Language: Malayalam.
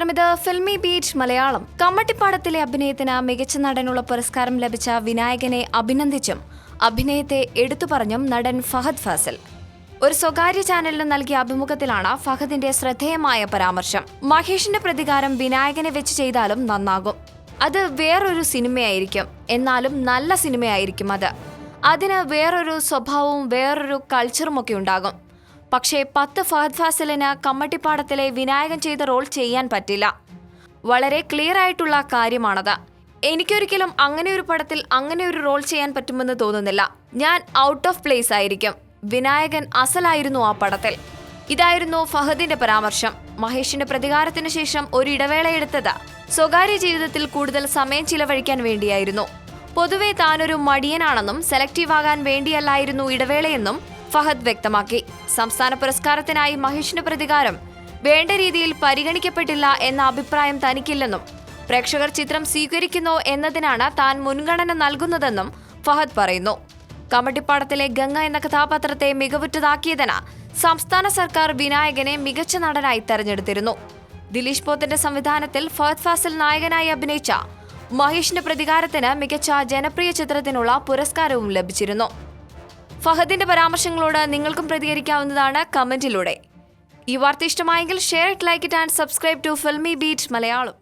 നമസ്കാരം ഇത് ഫിൽമി ബീച്ച് മലയാളം കമ്മട്ടിപ്പാടത്തിലെ അഭിനയത്തിന് മികച്ച നടനുള്ള പുരസ്കാരം ലഭിച്ച വിനായകനെ അഭിനന്ദിച്ചും അഭിനയത്തെ എടുത്തു പറഞ്ഞും നടൻ ഫഹദ് ഫാസിൽ. ഒരു സ്വകാര്യ ചാനലിന് നൽകിയ അഭിമുഖത്തിലാണ് ഫഹദിന്റെ ശ്രദ്ധേയമായ പരാമർശം. മഹേഷിന്റെ പ്രതികാരം വിനായകനെ വെച്ച് ചെയ്താലും നന്നാകും. അത് വേറൊരു സിനിമയായിരിക്കും. എന്നാലും നല്ല സിനിമയായിരിക്കും അത്. അതിന് വേറൊരു സ്വഭാവവും വേറൊരു കൾച്ചറും ഒക്കെ ഉണ്ടാകും. പക്ഷേ പത്ത് ഫഹദ് ഫാസിലിന് കമ്മട്ടിപ്പാടത്തിലെ വിനായകൻ ചെയ്ത റോൾ ചെയ്യാൻ പറ്റില്ല. വളരെ ക്ലിയർ ആയിട്ടുള്ള കാര്യമാണത്. എനിക്കൊരിക്കലും അങ്ങനെ ഒരു പടത്തിൽ അങ്ങനെ ഒരു റോൾ ചെയ്യാൻ പറ്റുമെന്ന് തോന്നുന്നില്ല. ഞാൻ ഔട്ട് ഓഫ് പ്ലേസ് ആയിരിക്കും. വിനായകൻ അസലായിരുന്നു ആ പടത്തിൽ. ഇതായിരുന്നു ഫഹദിന്റെ പരാമർശം. മഹേഷിന്റെ പ്രതികാരത്തിന് ശേഷം ഒരു ഇടവേളയെടുത്തത് സ്വകാര്യ ജീവിതത്തിൽ കൂടുതൽ സമയം ചിലവഴിക്കാൻ വേണ്ടിയായിരുന്നു. പൊതുവെ താനൊരു മടിയനാണെന്നും സെലക്റ്റീവ് ആകാൻ വേണ്ടിയല്ലായിരുന്നു ഇടവേളയെന്നും ഫഹദ് വ്യക്തമാക്കി. സംസ്ഥാന പുരസ്കാരത്തിനായി മഹേഷിന്റെ പ്രതികാരം വേണ്ട രീതിയിൽ പരിഗണിക്കപ്പെട്ടില്ല എന്ന അഭിപ്രായം തനിക്കില്ലെന്നും പ്രേക്ഷകർ ചിത്രം സ്വീകരിക്കുന്നു എന്നതിനാണ് താൻ മുൻഗണന നൽകുന്നതെന്നും ഫഹദ് പറയുന്നു. കമ്മട്ടിപ്പാടത്തിലെ ഗംഗ എന്ന കഥാപാത്രത്തെ മികവുറ്റതാക്കിയതിന് സംസ്ഥാന സർക്കാർ വിനായകനെ മികച്ച നടനായി തെരഞ്ഞെടുത്തിരുന്നു. ദിലീഷ് പോത്തിന്റെ സംവിധാനത്തിൽ ഫഹദ് ഫാസിൽ നായകനായി അഭിനയിച്ച മഹേഷിന്റെ പ്രതികാരത്തിന് മികച്ച ജനപ്രിയ ചിത്രത്തിനുള്ള പുരസ്കാരവും ലഭിച്ചിരുന്നു. ഫഹദിന്റെ പരാമർശങ്ങളോട് നിങ്ങൾക്കും പ്രതികരിക്കാവുന്നതാണ് കമന്റിലൂടെ. ഈ വാർത്ത ഇഷ്ടമായെങ്കിൽ share it like it and subscribe to Filmibeat Malayalam.